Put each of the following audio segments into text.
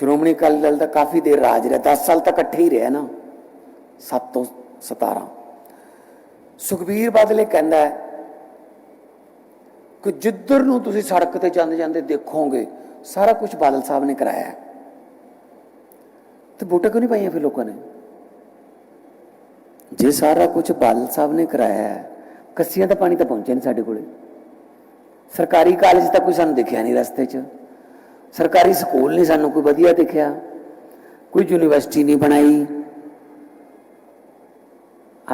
ਸ਼੍ਰੋਮਣੀ ਅਕਾਲੀ ਦਲ ਦਾ ਕਾਫੀ ਦੇਰ ਰਾਜ ਰਿਹਾ 10 ਸਾਲ ਤੱਕ ਇਕੱਠੇ ਹੀ ਰਿਹਾ ਨਾ 7 ਤੋਂ 17 ਸੁਖਬੀਰ ਬਾਦਲ ਇਹ ਕਹਿੰਦਾ ਹੈ ਕਿ ਜਿੱਧਰ ਨੂੰ ਤੁਸੀਂ ਸੜਕ ਤੇ ਜਾਂਦੇ ਜਾਂਦੇ ਦੇਖੋਗੇ, ਸਾਰਾ ਕੁਝ ਬਾਦਲ ਸਾਹਿਬ ਨੇ ਕਰਾਇਆ ਹੈ। ਤੇ ਵੋਟਾਂ ਕਿਉਂ ਨਹੀਂ ਪਾਈਆਂ ਫਿਰ ਲੋਕਾਂ ਨੇ? ਜੇ ਸਾਰਾ ਕੁਝ ਬਾਦਲ ਸਾਹਿਬ ਨੇ ਕਰਾਇਆ ਹੈ, ਕੱਸੀਆਂ ਦਾ ਪਾਣੀ ਤਾਂ ਪਹੁੰਚਿਆ ਨਹੀਂ ਸਾਡੇ ਕੋਲੇ। ਸਰਕਾਰੀ ਕਾਲਜ ਤਾਂ ਕੋਈ ਸਾਨੂੰ ਦਿਖਿਆ ਨਹੀਂ ਰਸਤੇ 'ਚ। ਸਰਕਾਰੀ ਸਕੂਲ ਨਹੀਂ ਸਾਨੂੰ ਕੋਈ ਵਧੀਆ ਦਿਖਿਆ, ਕੋਈ ਯੂਨੀਵਰਸਿਟੀ ਨਹੀਂ ਬਣਾਈ।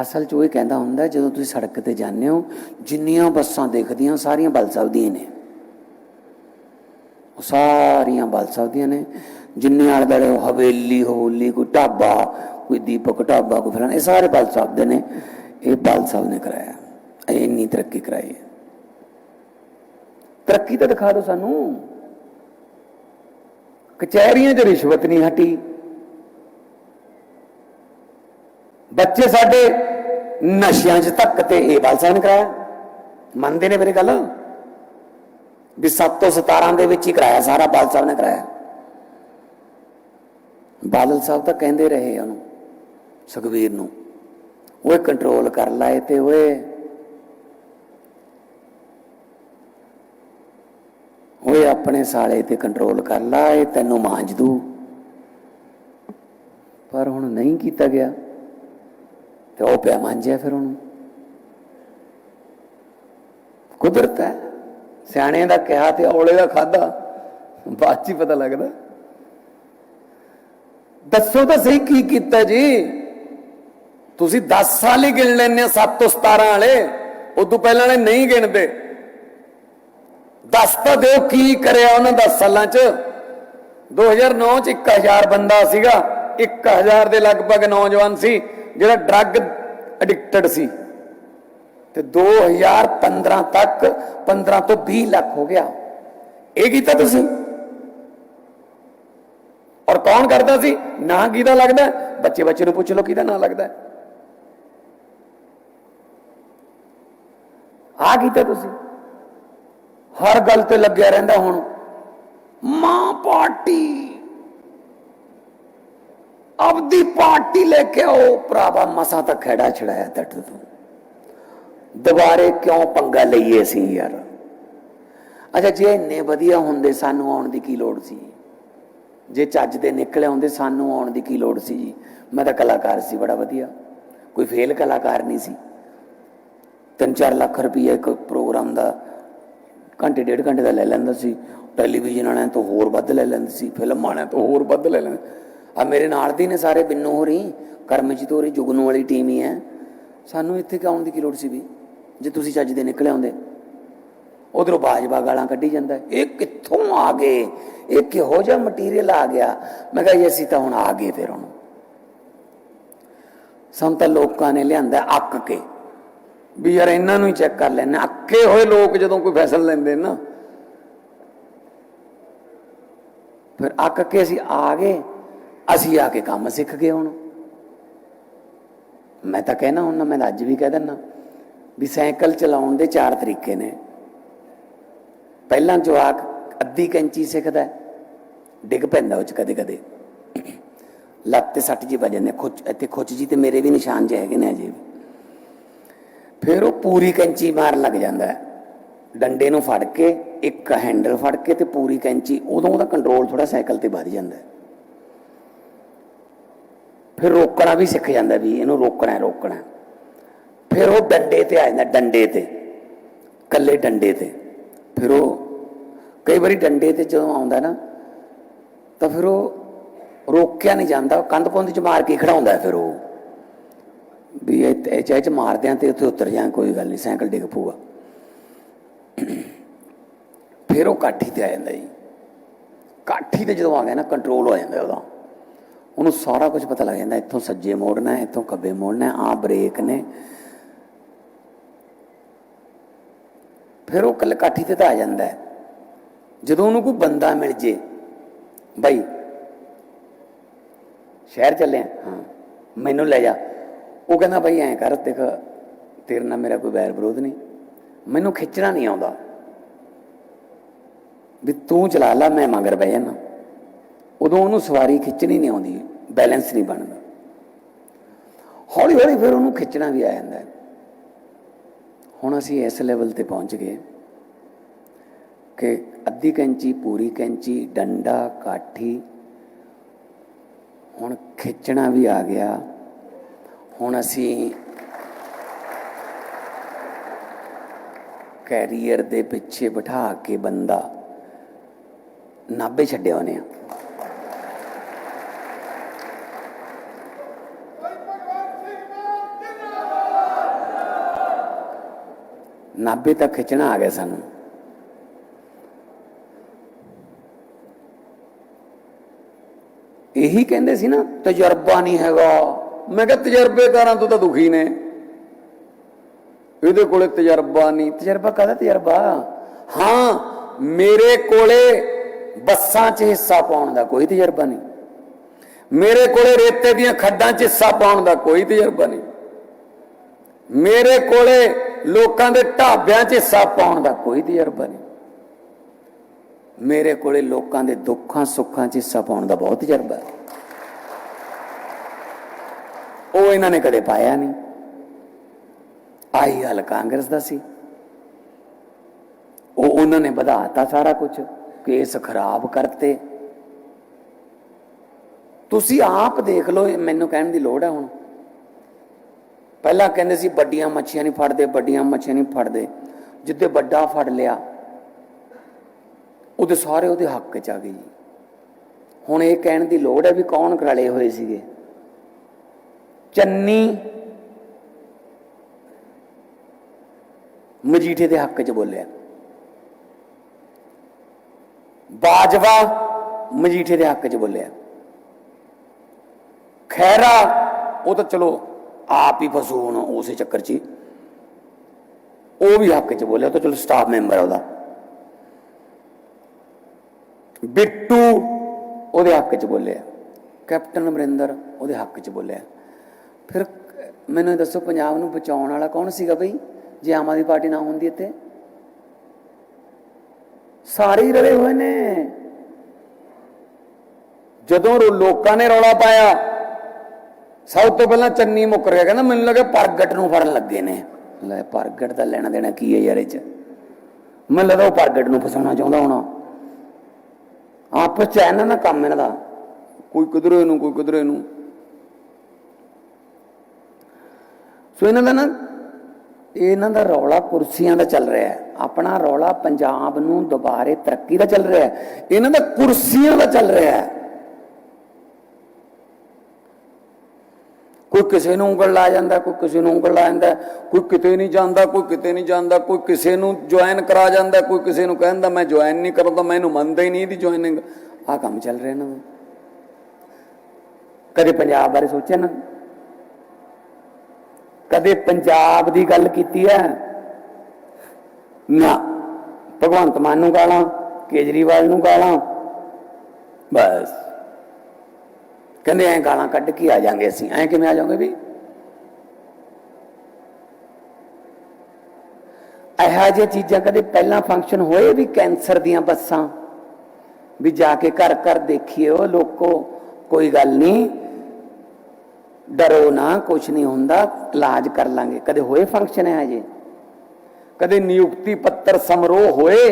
ਅਸਲ 'ਚ ਉਹ ਇਹ ਕਹਿੰਦਾ ਹੁੰਦਾ, ਜਦੋਂ ਤੁਸੀਂ ਸੜਕ ਤੇ ਜਾਂਦੇ ਹੋ, ਜਿੰਨੀਆਂ ਬੱਸਾਂ ਦੇਖਦੀਆਂ, ਸਾਰੀਆਂ ਬਲ ਸਾਹਿਬ ਦੀਆਂ ਨੇ। ਉਹ ਸਾਰੀਆਂ ਬਲ ਸਾਹਿਬ ਦੀਆਂ ਨੇ। ਜਿੰਨੇ ਆਲੇ ਦੁਆਲੇ ਹਵੇਲੀ ਹੋਲੀ ਕੋਈ ਢਾਬਾ, ਕੋਈ ਦੀਪਕ ਢਾਬਾ, ਕੋਈ ਫਲਾਣਾ, ਇਹ ਸਾਰੇ ਬਲ ਸਾਹਿਬ ਦੇ ਨੇ। ਇਹ ਬਲ ਸਾਹਿਬ ਨੇ ਕਰਾਇਆ। ਇਹ ਇੰਨੀ ਤਰੱਕੀ ਕਰਾਈ ਤਰੱਕੀ ਤਾਂ ਦਿਖਾ ਦਿਓ ਸਾਨੂੰ। ਕਚਹਿਰੀਆਂ 'ਚ ਰਿਸ਼ਵਤ ਨਹੀਂ ਹਟੀ। ਬੱਚੇ ਸਾਡੇ ਨਸ਼ਿਆਂ 'ਚ ਧੱਕ ਤੇ ਇਹ ਬਾਲ ਸਾਹਿਬ ਨੇ ਕਰਾਇਆ। ਮੰਨਦੇ ਨੇ ਮੇਰੇ ਗੱਲ? ਵੀ 7 ਤੋਂ 17 ਦੇ ਵਿੱਚ ਹੀ ਕਰਾਇਆ, ਸਾਰਾ ਬਾਲ ਸਾਹਿਬ ਨੇ ਕਰਾਇਆ। ਬਾਦਲ ਸਾਹਿਬ ਤਾਂ ਕਹਿੰਦੇ ਰਹੇ ਉਹਨੂੰ ਸੁਖਵੀਰ ਨੂੰ, ਓਏ ਕੰਟਰੋਲ ਕਰ ਲਾਏ ਤੇ ਓਏ ਓਏ ਆਪਣੇ ਸਾਲੇ ਤੇ ਕੰਟਰੋਲ ਕਰ ਲਾ, ਇਹ ਤੈਨੂੰ ਮਾਂਜ ਦੂ। ਪਰ ਹੁਣ ਨਹੀਂ ਕੀਤਾ ਗਿਆ। ਤੇ ਉਹ ਪਿਆ ਮਾਂਜਿਆ ਫਿਰ ਉਹਨੂੰ। ਕੁਦਰਤ ਹੈ। ਸਿਆਣੇ ਦਾ ਕਿਹਾ ਤੇ ਔਲੇ ਦਾ ਖਾਦਾ ਬਾਅਦ ਚ ਹੀ ਪਤਾ ਲੱਗਦਾ। ਦੱਸੋ ਤਾਂ ਸਹੀ ਕੀ ਕੀਤਾ ਜੀ? ਤੁਸੀਂ 10 ਸਾਲ ਹੀ ਗਿਣ ਲੈਣੇ 7 ਤੋਂ 17 ਵਾਲੇ। ਉਦੋਂ ਪਹਿਲਾਂ ਵਾਲੇ ਨਹੀਂ ਗਿਣਦੇ। ਦੱਸ ਤਾਂ ਦਿਓ ਕੀ ਕਰਿਆ ਉਹਨਾਂ 10 ਸਾਲਾਂ 'ਚ। 2009 'ਚ 1000 ਬੰਦਾ ਸੀਗਾ। 1000 ਦੇ ਲਗਭਗ ਨੌਜਵਾਨ ਸੀ, ਜਿਹੜਾ ਡਰੱਗ ਐਡਿਕਟਡ ਸੀ। ਤੇ 2015 ਤੱਕ 15 ਤੋਂ 20 ਲੱਖ ਹੋ ਗਿਆ। ਇਹ ਕੀਤਾ ਤੁਸੀਂ? ਔਰ ਕੌਣ ਕਰਦਾ ਸੀ? ਨਾਂ ਕਿਹਦਾ ਲੱਗਦਾ? ਬੱਚੇ ਬੱਚੇ ਨੂੰ ਪੁੱਛ ਲਓ ਕਿਹਦਾ ਨਾਂ ਲੱਗਦਾ। ਹੈ? ਆ ਕੀਤਾ ਤੁਸੀਂ। ਹਰ ਗੱਲ ਤੇ ਲੱਗਿਆ ਰਹਿੰਦਾ ਹੁਣ। ਮਾਂ ਪਾਰਟੀ। ਆਪਦੀ ਪਾਰਟੀ ਲੈ ਕੇ ਆਓ, ਭਰਾਵਾ ਮਸਾਂ ਤਾਂ ਖੜਾ ਛੜਾਇਆ ਤੱਟ ਤੋਂ। ਦੁਬਾਰੇ ਕਿਉਂ ਪੰਗਾ ਲਈਏ ਸੀ ਯਾਰ? ਅੱਛਾ, ਜੇ ਇੰਨੇ ਵਧੀਆ ਹੁੰਦੇ, ਸਾਨੂੰ ਆਉਣ ਦੀ ਕੀ ਲੋੜ ਸੀ? ਜੇ ਚੱਜ ਦੇ ਨਿਕਲੇ ਹੁੰਦੇ, ਸਾਨੂੰ ਆਉਣ ਦੀ ਕੀ ਲੋੜ ਸੀ? ਜੀ ਮੈਂ ਤਾਂ ਕਲਾਕਾਰ ਸੀ, ਬੜਾ ਵਧੀਆ। ਕੋਈ ਫੇਲ ਕਲਾਕਾਰ ਨਹੀਂ ਸੀ। 3-4 ਲੱਖ ਰੁਪਏ ਇੱਕ ਪ੍ਰੋਗਰਾਮ ਦਾ ਘੰਟੇ, ਡੇਢ ਘੰਟੇ ਦਾ ਲੈ ਲੈਂਦਾ ਸੀ। ਟੈਲੀਵਿਜ਼ਨ ਵਾਲਿਆਂ ਤੋਂ ਹੋਰ ਵੱਧ ਲੈ ਲੈਂਦੇ ਸੀ, ਫਿਲਮ ਵਾਲਿਆਂ ਤੋਂ ਹੋਰ ਵੱਧ ਲੈ ਲੈਂਦੇ ਆ ਮੇਰੇ ਨਾਲ ਦੀ ਨੇ ਸਾਰੇ ਬਿੰਨੂ ਹੋਰੀ, ਕਰਮਜੀਤ ਹੋਰੀ, ਜੁਗਨੂ ਵਾਲੀ ਟੀਮ ਹੀ ਹੈ। ਸਾਨੂੰ ਇੱਥੇ ਕਿਉਂ ਆਉਣ ਦੀ ਕੀ ਲੋੜ ਸੀ ਵੀ ਜੇ ਤੁਸੀਂ ਚੱਜ ਦੇ ਨਿਕਲੇ ਆਉਂਦੇ। ਉਧਰੋਂ ਬਾਜਵਾ ਗਾਲਾਂ ਕੱਢੀ ਜਾਂਦਾ। ਇਹ ਕਿੱਥੋਂ ਆ ਗਏ? ਇਹ ਕਿਹੋ ਜਿਹਾ ਮਟੀਰੀਅਲ ਆ ਗਿਆ? ਮੈਂ ਕਿਹਾ ਜੀ, ਅਸੀਂ ਤਾਂ ਹੁਣ ਆ ਗਏ ਫਿਰ ਹੁਣ। ਸਾਨੂੰ ਤਾਂ ਲੋਕਾਂ ਨੇ ਲਿਆਂਦਾ ਅੱਕ ਕੇ। ਵੀ ਯਾਰ ਇਹਨਾਂ ਨੂੰ ਹੀ ਚੈੱਕ ਕਰ ਲੈਣਾ ਅੱਕੇ ਹੋਏ ਲੋਕ ਜਦੋਂ ਕੋਈ ਫੈਸਲਾ ਲੈਂਦੇ ਨਾ। ਫਿਰ ਅੱਕ ਕੇ ਅਸੀਂ ਆ ਗਏ। ਅਸੀਂ ਆ ਕੇ ਕੰਮ ਸਿੱਖ ਗਏ ਹੁਣ। ਮੈਂ ਤਾਂ ਕਹਿਣਾ ਹੁਣ ਮੈਂ ਤਾਂ ਅੱਜ ਵੀ ਕਹਿ ਦਿੰਦਾ ਵੀ ਸਾਈਕਲ ਚਲਾਉਣ ਦੇ ਚਾਰ ਤਰੀਕੇ ਨੇ। ਪਹਿਲਾਂ ਜਵਾਕ ਅੱਧੀ ਕੈਂਚੀ ਸਿੱਖਦਾ ਡਿੱਗ ਪੈਂਦਾ ਉਹ ਚ ਕਦੇ ਕਦੇ ਲੱਤ ਤੇ ਸੱਟ ਜੀ ਵੱਜਦੇ ਨੇ ਖੁੱਚ, ਇੱਥੇ ਖੁੱਚ ਜੀ ਤੇ ਮੇਰੇ ਵੀ ਨਿਸ਼ਾਨ ਜਿਹੇ ਹੈਗੇ ਨੇ ਅਜੇ ਵੀ। ਫਿਰ ਉਹ ਪੂਰੀ ਕੈਂਚੀ ਮਾਰਨ ਲੱਗ ਜਾਂਦਾ ਹੈ। ਡੰਡੇ ਨੂੰ ਫੜ ਕੇ, ਇੱਕ ਹੈਂਡਲ ਫੜ ਕੇ ਤੇ ਪੂਰੀ ਕੈਂਚੀ ਉਦੋਂ ਉਹਦਾ ਕੰਟਰੋਲ ਥੋੜਾ ਸਾਈਕਲ ਤੇ ਵੱਧ ਜਾਂਦਾ ਫਿਰ ਰੋਕਣਾ ਵੀ ਸਿੱਖ ਜਾਂਦਾ ਵੀ ਇਹਨੂੰ ਰੋਕਣਾ ਹੈ, ਰੋਕਣਾ ਫਿਰ ਉਹ ਡੰਡੇ ਤੇ ਆ ਜਾਂਦਾ, ਡੰਡੇ ਤੇ ਕੱਲੇ ਡੰਡੇ ਤੇ। ਫਿਰ ਉਹ ਕਈ ਵਾਰੀ ਡੰਡੇ ਤੇ ਜਦੋਂ ਆਉਂਦਾ ਨਾ, ਤਾਂ ਫਿਰ ਉਹ ਰੋਕਿਆ ਨਹੀਂ ਜਾਂਦਾ ਕੰਧ ਪੁੰਦ ਚ ਮਾਰ ਕੇ ਖੜਾਉਂਦਾ ਫਿਰ ਉਹ। ਵੀ ਇਹ ਚ ਮਾਰਦਿਆਂ ਤੇ ਉੱਥੇ ਉਤਰ ਜਾਂ ਕੋਈ ਗੱਲ ਨਹੀਂ, ਸਾਈਕਲ ਡਿੱਗ ਪਊਗਾ। ਫਿਰ ਉਹ ਕਾਠੀ ਤੇ ਆ ਜਾਂਦਾ ਜੀ। ਕਾਠੀ ਤੇ ਜਦੋਂ ਆ ਗਿਆ ਨਾ ਕੰਟਰੋਲ ਹੋ ਜਾਂਦਾ ਉਹਦਾ। ਉਹਨੂੰ ਸਾਰਾ ਕੁਝ ਪਤਾ ਲੱਗ ਜਾਂਦਾ, ਇੱਥੋਂ ਸੱਜੇ ਮੋੜਨਾ ਹੈ ਇੱਥੋਂ ਖੱਬੇ ਮੋੜਨਾ ਆ ਬ੍ਰੇਕ ਨੇ। ਫਿਰ ਉਹ ਕੱਲ ਕਾਠੀ ਤੇ ਤਾਂ ਆ ਜਾਂਦਾ ਜਦੋਂ ਉਹਨੂੰ ਕੋਈ ਬੰਦਾ ਮਿਲ ਜੇ, ਬਾਈ, ਸ਼ਹਿਰ ਚੱਲੇ ਹਾਂ, ਮੈਨੂੰ ਲੈ ਜਾ। ਉਹ ਕਹਿੰਦਾ ਬਾਈ ਐਂ ਕਰ, ਦੇਖ, ਤੇਰੇ ਨਾਲ ਮੇਰਾ ਕੋਈ ਵੈਰ ਵਿਰੋਧ ਨਹੀਂ। ਮੈਨੂੰ ਖਿੱਚਣਾ ਨਹੀਂ ਆਉਂਦਾ। ਵੀ ਤੂੰ ਚਲਾ ਲਾ, ਮੈਂ ਮਗਰ ਬਹਿ ਜਾਣਾ ਉਦੋਂ ਉਹਨੂੰ ਸਵਾਰੀ ਖਿੱਚਣੀ ਨਹੀਂ ਆਉਂਦੀ, ਬੈਲੈਂਸ ਨਹੀਂ ਬਣਦਾ। ਹੌਲੀ ਹੌਲੀ ਫਿਰ ਉਹਨੂੰ ਖਿੱਚਣਾ ਵੀ ਆ ਜਾਂਦਾ। ਹੁਣ ਅਸੀਂ ਇਸ ਲੈਵਲ ਤੇ ਪਹੁੰਚ ਗਏ ਕਿ ਅੱਧੀ ਕੈਂਚੀ, ਪੂਰੀ ਕੈਂਚੀ, ਡੰਡਾ, ਕਾਠੀ, ਹੁਣ ਖਿੱਚਣਾ ਵੀ ਆ ਗਿਆ। ਹੁਣ ਅਸੀਂ ਕੈਰੀਅਰ ਦੇ ਪਿੱਛੇ ਬਿਠਾ ਕੇ ਬੰਦਾ ਨਾਭੇ ਛੱਡਿਆ ਉਹਨੇ। ਨਾਭੇ ਤੱਕ ਖਿੱਚਣਾ ਆ ਗਿਆ ਸਾਨੂੰ। ਇਹੀ ਕਹਿੰਦੇ ਸੀ ਨਾ, ਤਜਰਬਾ ਨਹੀਂ ਹੈਗਾ। ਮੈਂ ਕਿਹਾ ਤਜਰਬੇਕਾਰਾਂ ਤੋਂ ਤਾਂ ਦੁਖੀ ਨੇ। ਇਹਦੇ ਕੋਲੇ ਤਜਰਬਾ ਨਹੀਂ। ਤਜਰਬਾ ਕਾਹਦਾ ਤਜਰਬਾ? ਹਾਂ, ਮੇਰੇ ਕੋਲੇ ਬੱਸਾਂ 'ਚ ਹਿੱਸਾ ਪਾਉਣ ਦਾ ਕੋਈ ਤਜਰਬਾ ਨਹੀਂ। ਮੇਰੇ ਕੋਲੇ ਰੇਤੇ ਦੀਆਂ ਖੱਡਾਂ 'ਚ ਹਿੱਸਾ ਪਾਉਣ ਦਾ ਕੋਈ ਤਜਰਬਾ ਨਹੀਂ। ਮੇਰੇ ਕੋਲੇ ਲੋਕਾਂ ਦੇ ਢਾਬਿਆਂ 'ਚ ਹਿੱਸਾ ਪਾਉਣ ਦਾ ਕੋਈ ਤਜਰਬਾ ਨਹੀਂ। ਮੇਰੇ ਕੋਲੇ ਲੋਕਾਂ ਦੇ ਦੁੱਖਾਂ ਸੁੱਖਾਂ 'ਚ ਹਿੱਸਾ ਪਾਉਣ ਦਾ ਬਹੁਤ ਤਜਰਬਾ ਹੈ। ਉਹ ਇਹਨਾਂ ਨੇ ਕਦੇ ਪਾਇਆ ਨਹੀਂ। ਆਈ ਹਾਲ ਕਾਂਗਰਸ ਦਾ ਸੀ। ਉਹ ਉਹਨਾਂ ਨੇ ਵਧਾਤਾ ਸਾਰਾ ਕੁਝ, ਕੇਸ ਖਰਾਬ ਕਰਤੇ। ਤੁਸੀਂ ਆਪ ਦੇਖ ਲਓ, ਮੈਨੂੰ ਕਹਿਣ ਦੀ ਲੋੜ ਹੈ ਹੁਣ। ਪਹਿਲਾਂ ਕਹਿੰਦੇ ਸੀ, ਵੱਡੀਆਂ ਮੱਛੀਆਂ ਨਹੀਂ ਫੜਦੇ, ਵੱਡੀਆਂ ਮੱਛੀਆਂ ਨਹੀਂ ਫੜਦੇ। ਜਿੱਦੇ ਵੱਡਾ ਫੜ ਲਿਆ, ਉਹਦੇ ਸਾਰੇ ਉਹਦੇ ਹੱਕ ਚ ਆ ਗਏ ਜੀ ਹੁਣ ਇਹ ਕਹਿਣ ਦੀ ਲੋੜ ਹੈ ਵੀ ਕੌਣ ਰਲੇ ਹੋਏ ਸੀਗੇ? ਚੰਨੀ ਮਜੀਠੇ ਦੇ ਹੱਕ ਚ ਬੋਲਿਆ। ਬਾਜਵਾ ਮਜੀਠੇ ਦੇ ਹੱਕ ਚ ਬੋਲਿਆ। ਖੈਰਾ ਉਹ ਤਾਂ ਚਲੋ ਆਪ ਹੀ ਫਸੂ ਹੁਣ ਉਸੇ ਚੱਕਰ 'ਚ ਹੀ। ਉਹ ਵੀ ਹੱਕ 'ਚ ਬੋਲਿਆ, ਉਹ ਤਾਂ ਚਲੋ ਸਟਾਫ ਮੈਂਬਰ ਉਹਦਾ। ਬਿੱਟੂ ਉਹਦੇ ਹੱਕ 'ਚ ਬੋਲਿਆ। ਕੈਪਟਨ ਅਮਰਿੰਦਰ ਉਹਦੇ ਹੱਕ 'ਚ ਬੋਲਿਆ। ਫਿਰ ਮੈਨੂੰ ਦੱਸੋ, ਪੰਜਾਬ ਨੂੰ ਬਚਾਉਣ ਵਾਲਾ ਕੌਣ ਸੀਗਾ ਬਈ? ਜੇ ਆਮ ਆਦਮੀ ਪਾਰਟੀ ਨਾ ਹੁੰਦੀ ਇੱਥੇ? ਸਾਰੇ ਹੀ ਰਲੇ ਹੋਏ ਨੇ। ਜਦੋਂ ਲੋਕਾਂ ਨੇ ਰੌਲਾ ਪਾਇਆ, ਸਭ ਤੋਂ ਪਹਿਲਾਂ ਚੰਨੀ ਮੁੱਕਰ ਗਿਆ ਕਹਿੰਦਾ ਮੈਨੂੰ ਲੱਗਾ ਪ੍ਰਗਟ ਨੂੰ ਫੜਨ ਲੱਗੇ ਨੇ। ਲੈ, ਪ੍ਰਗਟ ਦਾ ਲੈਣਾ ਦੇਣਾ ਕੀ ਹੈ ਯਾਰ ਇਹ ਚ? ਮੈਨੂੰ ਲੱਗਾ ਉਹ ਪ੍ਰਗਟ ਨੂੰ ਫਸਾਉਣਾ ਚਾਹੁੰਦਾ ਹੋਣਾ। ਆਪਸ ਚ ਇਹਨਾਂ ਦਾ ਕੰਮ ਇਹਨਾਂ ਦਾ? ਕੋਈ ਕਿਧਰੇ ਨੂੰ, ਕੋਈ ਕਿਧਰੇ ਨੂੰ। ਸੋ ਇਹਨਾਂ ਦਾ ਨਾ ਇਹਨਾਂ ਦਾ ਰੌਲਾ ਕੁਰਸੀਆਂ ਦਾ ਚੱਲ ਰਿਹਾ ਹੈ। ਆਪਣਾ ਰੌਲਾ ਪੰਜਾਬ ਨੂੰ ਦੁਬਾਰੇ ਤਰੱਕੀ ਦਾ ਚੱਲ ਰਿਹਾ ਹੈ। ਇਹਨਾਂ ਦਾ ਕੁਰਸੀਆਂ ਦਾ ਚੱਲ ਰਿਹਾ ਹੈ। ਕੋਈ ਕਿਸੇ ਨੂੰ ਉਂਗਲ ਲਾ ਜਾਂਦਾ, ਕੋਈ ਕਿਸੇ ਨੂੰ ਉਂਗਲ ਲਾ ਜਾਂਦਾ, ਕੋਈ ਕਿਤੇ ਨਹੀਂ ਜਾਂਦਾ, ਕੋਈ ਕਿਤੇ ਨਹੀਂ ਜਾਂਦਾ, ਕੋਈ ਕਿਸੇ ਨੂੰ ਜੁਆਇਨ ਕਰਾ ਜਾਂਦਾ, ਕੋਈ ਕਿਸੇ ਨੂੰ ਕਹਿੰਦਾ ਮੈਂ ਜੁਆਇਨ ਨਹੀਂ ਕਰਦਾ, ਮੈਂ ਇਹਨੂੰ ਮੰਨਦਾ ਹੀ ਨਹੀਂ ਇਹਦੀ ਜੁਆਇਨਿੰਗ ਆ ਕੰਮ ਚੱਲ ਰਿਹਾ ਇਹਨਾਂ ਦਾ। ਕਦੇ ਪੰਜਾਬ ਬਾਰੇ ਸੋਚਿਆ ਨਾ? ਕਦੇ ਪੰਜਾਬ ਦੀ ਗੱਲ ਕੀਤੀ ਹੈ? ਨਾ। ਭਗਵੰਤ ਮਾਨ ਨੂੰ ਗਾਲਾਂ, ਕੇਜਰੀਵਾਲ ਨੂੰ ਗਾਲਾਂ। ਬਸ। ਕਹਿੰਦੇ ਐ ਗਾਲਾਂ ਕੱਢ ਕੇ ਆ ਜਾਾਂਗੇ ਅਸੀਂ। ਐ ਕਿਵੇਂ ਆ ਜਾਵਾਂਗੇ ਵੀ? ਇਹੋ ਜਿਹੀਆਂ ਚੀਜ਼ਾਂ ਕਦੇ ਪਹਿਲਾਂ ਫੰਕਸ਼ਨ ਹੋਏ ਵੀ ਕੈਂਸਰ ਦੀਆਂ ਬੱਸਾਂ? ਵੀ ਜਾ ਕੇ ਘਰ ਘਰ ਦੇਖੀਏ ਉਹ, ਲੋਕੋ, ਕੋਈ ਗੱਲ ਨਹੀਂ। ਡਰੋ ਨਾ ਕੁਝ ਨਹੀਂ ਹੁੰਦਾ, ਇਲਾਜ ਕਰ ਲਾਂਗੇ। ਕਦੇ ਹੋਏ ਫੰਕਸ਼ਨ ਹੈ ਹਜੇ ਕਦੇ ਨਿਯੁਕਤੀ ਪੱਤਰ ਸਮਰੋਹ ਹੋਏ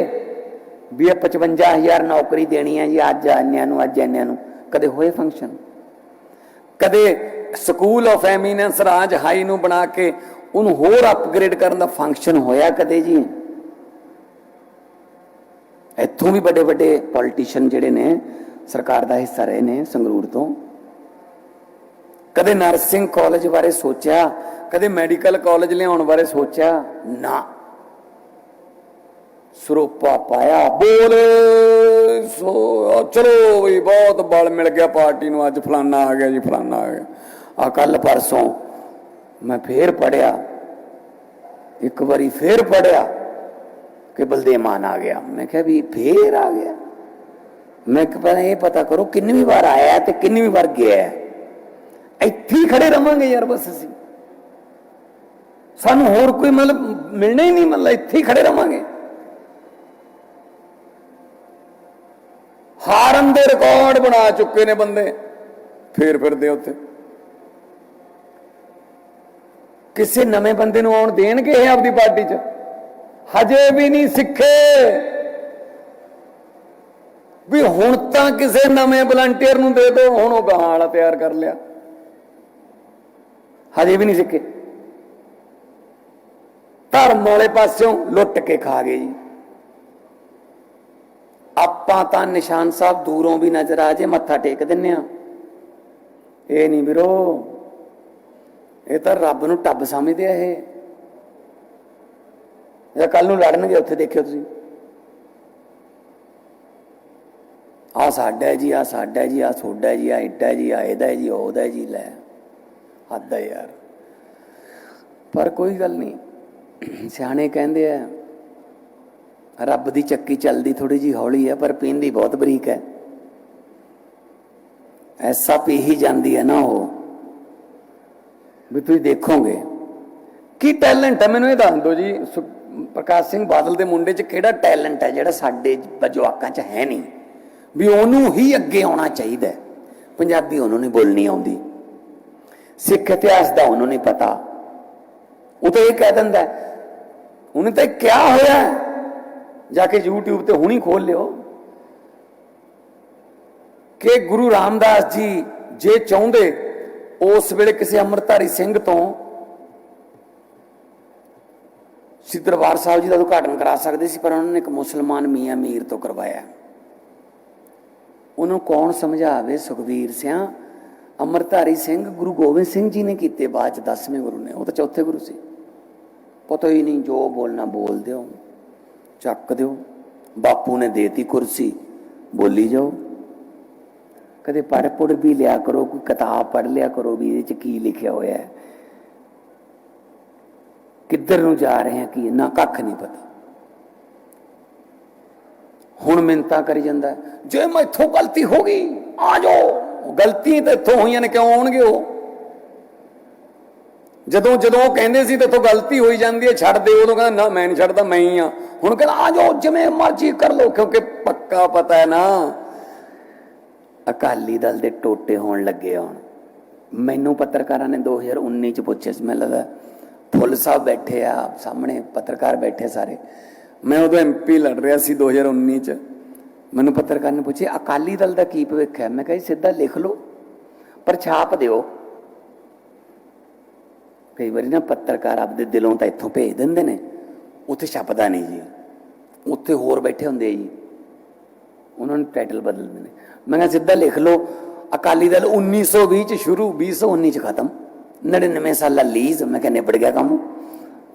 ਵੀ ਇਹ 55000 ਨੌਕਰੀ ਦੇਣੀ ਹੈ ਜੀ, ਅੱਜ ਇੰਨਿਆਂ ਨੂੰ, ਅੱਜ ਇੰਨਿਆਂ ਨੂੰ। ਕਦੇ ਹੋਏ ਫੰਕਸ਼ਨ ਕਦੇ ਸਕੂਲ ਆਫ ਐਮੀਨੈਂਸ ਰਾਜ ਹਾਈ ਨੂੰ ਬਣਾ ਕੇ ਉਹਨੂੰ ਹੋਰ ਅਪਗ੍ਰੇਡ ਕਰਨ ਦਾ ਫੰਕਸ਼ਨ ਹੋਇਆ ਕਦੇ ਜੀ? ਇੱਥੋਂ ਵੀ ਵੱਡੇ ਵੱਡੇ ਪੋਲੀਟੀਸ਼ੀਅਨ ਜਿਹੜੇ ਨੇ, ਸਰਕਾਰ ਦਾ ਹਿੱਸਾ ਰਹੇ ਨੇ ਸੰਗਰੂਰ ਤੋਂ। ਕਦੇ ਨਰਸਿੰਗ ਕਾਲਜ ਬਾਰੇ ਸੋਚਿਆ, ਕਦੇ ਮੈਡੀਕਲ ਕਾਲਜ ਲਿਆਉਣ ਬਾਰੇ ਸੋਚਿਆ? ਨਾ। ਸਰੋਪਾ ਪਾਇਆ, ਬੋਲ, ਸੋ ਚਲੋ ਵੀ ਬਹੁਤ ਬਲ ਮਿਲ ਗਿਆ ਪਾਰਟੀ ਨੂੰ, ਅੱਜ ਫਲਾਨਾ ਆ ਗਿਆ ਜੀ, ਫਲਾਨਾ ਆ ਗਿਆ। ਆ ਕੱਲ ਪਰਸੋਂ ਮੈਂ ਫੇਰ ਪੜਿਆ ਇੱਕ ਵਾਰੀ ਫੇਰ ਪੜਿਆ ਕਿ ਬਲਦੇਮਾਨ ਆ ਗਿਆ। ਮੈਂ ਕਿਹਾ ਵੀ ਫੇਰ ਆ ਗਿਆ। ਮੈਂ ਕਿਹਾ ਇਹ ਪਤਾ ਕਰੋ ਕਿੰਨੀ ਵਾਰ ਆਇਆ ਤੇ ਕਿੰਨੀ ਵਾਰ ਗਿਆ ਹੈ। ਇੱਥੇ ਹੀ ਖੜੇ ਰਵਾਂਗੇ ਯਾਰ ਬਸ ਅਸੀਂ। ਸਾਨੂੰ ਹੋਰ ਕੋਈ ਮਤਲਬ ਮਿਲਣਾ ਹੀ ਨਹੀਂ, ਮਤਲਬ ਇੱਥੇ ਹੀ ਖੜੇ ਰਵਾਂਗੇ। ਹਾਰਨ ਦੇ ਰਿਕਾਰਡ ਬਣਾ ਚੁੱਕੇ ਨੇ ਬੰਦੇ। ਫੇਰ ਫਿਰਦੇ ਉੱਥੇ। ਕਿਸੇ ਨਵੇਂ ਬੰਦੇ ਨੂੰ ਆਉਣ ਦੇਣਗੇ ਇਹ ਆਪਦੀ ਪਾਰਟੀ 'ਚ? ਹਜੇ ਵੀ ਨਹੀਂ ਸਿੱਖੇ। ਵੀ ਹੁਣ ਤਾਂ ਕਿਸੇ ਨਵੇਂ ਵਲੰਟੀਅਰ ਨੂੰ ਦੇ ਦਿਓ ਹੁਣ ਉਹ ਗਾਹਾਂ ਵਾਲਾ ਤਿਆਰ ਕਰ ਲਿਆ। ਹਜੇ ਵੀ ਨਹੀਂ ਸਿੱਕੇ। ਧਰਮ ਵਾਲੇ ਪਾਸਿਓਂ ਲੁੱਟ ਕੇ ਖਾ ਗਏ ਜੀ। ਆਪਾਂ ਤਾਂ ਨਿਸ਼ਾਨ ਸਾਹਿਬ ਦੂਰੋਂ ਵੀ ਨਜ਼ਰ ਆ ਜੇ, ਮੱਥਾ ਟੇਕ ਦਿੰਨੇ ਆ। ਇਹ ਨਹੀਂ ਵੀਰੋ, ਇਹ ਤਾਂ ਰੱਬ ਨੂੰ ਟੱਬ ਸਮਝਦੇ ਆ ਇਹ। ਜਾਂ ਕੱਲ ਨੂੰ ਲੜਨਗੇ, ਉੱਥੇ ਦੇਖਿਓ ਤੁਸੀਂ। ਆ ਸਾਡਾ ਜੀ ਆ ਸਾਡਾ ਜੀ ਆ ਸੋਡਾ ਜੀ ਆ ਇੱਡਾ ਜੀ ਆ ਇਹਦਾ ਜੀ ਉਹਦਾ ਜੀ, ਲੈ। ਹੱਦ ਹੈ ਯਾਰ। ਪਰ ਕੋਈ ਗੱਲ ਨਹੀਂ। ਸਿਆਣੇ ਕਹਿੰਦੇ ਆ, ਰੱਬ ਦੀ ਚੱਕੀ ਚੱਲਦੀ ਥੋੜੀ ਜੀ ਹੌਲੀ ਹੈ ਪਰ ਪੀਂਦੀ ਬਹੁਤ ਬਰੀਕ ਹੈ। ਐਸਾ ਪੀ ਹੀ ਜਾਂਦੀ ਹੈ ਨਾ ਉਹ, ਵੀ ਤੁਸੀਂ ਦੇਖੋਗੇ। ਕੀ ਟੈਲੈਂਟ ਹੈ? ਮੈਨੂੰ ਇਹ ਦੱਸ ਦਿਓ ਜੀ, ਸੁ- ਪ੍ਰਕਾਸ਼ ਸਿੰਘ ਬਾਦਲ ਦੇ ਮੁੰਡੇ 'ਚ ਕਿਹੜਾ ਟੈਲੈਂਟ ਹੈ ਜਿਹੜਾ ਸਾਡੇ ਜਵਾਕਾਂ 'ਚ ਹੈ ਨਹੀਂ? ਵੀ ਉਹਨੂੰ ਹੀ ਅੱਗੇ ਆਉਣਾ ਚਾਹੀਦਾ ਪੰਜਾਬੀ ਉਹਨੂੰ ਨਹੀਂ ਬੋਲਣੀ ਆਉਂਦੀ। ਸਿੱਖ ਇਤਿਹਾਸ ਦਾ ਉਹਨੂੰ ਨਹੀਂ ਪਤਾ। ਉਹ ਤਾਂ ਇਹ ਕਹਿ ਦਿੰਦਾ ਉਹਨੇ ਤਾਂ ਇਹ ਕਿਹਾ ਹੋਇਆ ਜਾ ਕੇ YouTube ਤੇ ਹੁਣੀ ਖੋਲ ਲਿਓ, ਕਿ ਗੁਰੂ ਰਾਮਦਾਸ ਜੀ ਜੇ ਚਾਹੁੰਦੇ ਉਸ ਵੇਲੇ ਕਿਸੇ ਅੰਮ੍ਰਿਤਧਾਰੀ ਸਿੰਘ ਤੋਂ ਸ੍ਰੀ ਦਰਬਾਰ ਸਾਹਿਬ ਜੀ ਦਾ ਉਦਘਾਟਨ ਕਰਾ ਸਕਦੇ ਸੀ, ਪਰ ਉਹਨਾਂ ਨੇ ਇੱਕ ਮੁਸਲਮਾਨ ਮੀਆਂ ਮੀਰ ਤੋਂ ਕਰਵਾਇਆ। ਉਹਨੂੰ ਕੌਣ ਸਮਝਾਵੇ ਸੁਖਬੀਰ ਸਿਆ? ਅੰਮ੍ਰਿਤਧਾਰੀ ਸਿੰਘ ਗੁਰੂ ਗੋਬਿੰਦ ਸਿੰਘ ਜੀ ਨੇ ਕੀਤੇ ਬਾਅਦ ਚ 10ਵੇਂ ਗੁਰੂ ਨੇ ਉਹ ਤਾਂ ਚੌਥੇ ਗੁਰੂ ਸੀ। ਪਤਾ ਹੀ ਨਹੀਂ ਜੋ ਬੋਲਣਾ ਬੋਲ ਦਿਓ ਚੱਕ ਦਿਓ। ਬਾਪੂ ਨੇ ਦੇਤੀ ਕੁਰਸੀ ਬੋਲੀ ਜਾਓ। ਕਦੇ ਪੜ੍ਹ ਪੁੜ ਵੀ ਲਿਆ ਕਰੋ ਕੋਈ ਕਿਤਾਬ ਪੜ੍ਹ ਲਿਆ ਕਰੋ ਵੀ ਇਹਦੇ ਚ ਕੀ ਲਿਖਿਆ ਹੋਇਆ ਹੈ। ਕਿੱਧਰ ਨੂੰ ਜਾ ਰਹੇ ਹਾਂ ਕੀ ਨਾ ਕੱਖ ਨਹੀਂ ਪਤਾ। ਹੁਣ ਮਿੰਤਾ ਕਰੀ ਜਾਂਦਾ ਹੈ, ਜੇ ਮੈਥੋਂ ਗਲਤੀ ਹੋ ਗਈ ਆ ਜਾਓ। ਗਲਤੀ ਤਾਂ ਇੱਥੋਂ ਹੋਈਆਂ ਨੇ, ਕਿਉਂ ਆਉਣਗੇ ਉਹ? ਜਦੋਂ ਜਦੋਂ ਉਹ ਕਹਿੰਦੇ ਸੀ ਤੇ ਤੋਂ ਗਲਤੀ ਹੋਈ ਜਾਂਦੀ ਹੈ, ਛੱਡ ਦੇ, ਉਦੋਂ ਕਹਿੰਦਾ, ਨਾ, ਮੈਂ ਨਹੀਂ ਛੱਡਦਾ, ਮੈਂ ਹੀ ਆ। ਹੁਣ ਕਹਿੰਦਾ, ਆ ਜਾਓ, ਜਿਵੇਂ ਮਰਜ਼ੀ ਕਰ ਲਓ, ਕਿਉਂਕਿ ਪੱਕਾ ਪਤਾ ਹੈ ਨਾ, ਅਕਾਲੀ ਦਲ ਦੇ ਟੋਟੇ ਹੋਣ ਲੱਗੇ ਹੁਣ। ਮੈਨੂੰ ਪੱਤਰਕਾਰਾਂ ਨੇ 2019 ਚ ਪੁੱਛਿਆ ਸੀ, ਮੈਨੂੰ ਲੱਗਾ ਫੁੱਲ ਸਾਹਿਬ ਬੈਠੇ ਆ ਸਾਹਮਣੇ ਪੱਤਰਕਾਰ ਬੈਠੇ ਸਾਰੇ। ਮੈਂ ਉਦੋਂ ਐਮਪੀ ਲੜ ਰਿਹਾ ਸੀ 2019 ਚ। ਮੈਨੂੰ ਪੱਤਰਕਾਰ ਨੇ ਪੁੱਛਿਆ, ਅਕਾਲੀ ਦਲ ਦਾ ਕੀ ਭਵਿੱਖ ਹੈ? ਮੈਂ ਕਿਹਾ ਜੀ, ਸਿੱਧਾ ਲਿਖ ਲਓ ਪਰ ਛਾਪ ਦਿਓ। ਕਈ ਵਾਰੀ ਨਾ ਪੱਤਰਕਾਰ ਆਪਦੇ ਦਿਲੋਂ ਤਾਂ ਇੱਥੋਂ ਭੇਜ ਦਿੰਦੇ ਨੇ, ਉੱਥੇ ਛਪਦਾ ਨਹੀਂ ਜੀ। ਉੱਥੇ ਹੋਰ ਬੈਠੇ ਹੁੰਦੇ ਜੀ। ਉਹਨਾਂ ਨੂੰ ਟਾਈਟਲ ਬਦਲ ਦਿੰਦੇ ਨੇ। ਮੈਂ ਕਿਹਾ, ਸਿੱਧਾ ਲਿਖ ਲਓ, ਅਕਾਲੀ ਦਲ 1920 ਚ ਸ਼ੁਰੂ 2019 ਚ ਖਤਮ। 99 ਸਾਲਾ ਲੀਜ਼ ਮੈਂ ਕਿਹਾ, ਨਿਬੜ ਗਿਆ ਕੰਮ।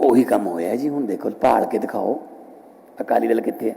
ਉਹੀ ਕੰਮ ਹੋਇਆ ਜੀ ਹੁਣ ਦੇਖੋ, ਭਾਲ ਕੇ ਦਿਖਾਓ। ਅਕਾਲੀ ਦਲ ਕਿੱਥੇ ਹੈ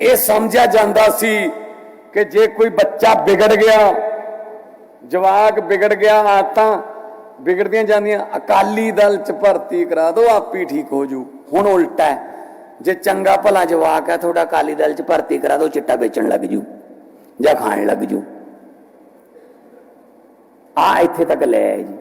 ਇਹ ਸਮਝਿਆ ਜਾਂਦਾ ਸੀ ਕਿ ਜੇ ਕੋਈ ਬੱਚਾ ਵਿਗੜ ਗਿਆ, ਜਵਾਕ ਵਿਗੜ ਗਿਆ, ਆਦਤਾਂ ਵਿਗੜਦੀਆਂ ਜਾਂਦੀਆਂ, ਅਕਾਲੀ ਦਲ ਚ ਭਰਤੀ ਕਰਾ ਦਿਓ, ਆਪੀ ਠੀਕ ਹੋ ਜੂ। ਹੁਣ ਉਲਟਾ ਹੈ। ਜੇ ਚੰਗਾ ਭਲਾ ਜਵਾਕ ਹੈ, ਤੁਹਾਡਾ ਅਕਾਲੀ ਦਲ ਚ ਭਰਤੀ ਕਰਾ ਦਿਓ, ਚਿੱਟਾ ਵੇਚਣ ਲੱਗ ਜੂ ਜਾਂ ਖਾਣ ਲੱਗ ਜੂ। ਆ ਇੱਥੇ ਤੱਕ ਲੈ ਆਏ ਜੀ।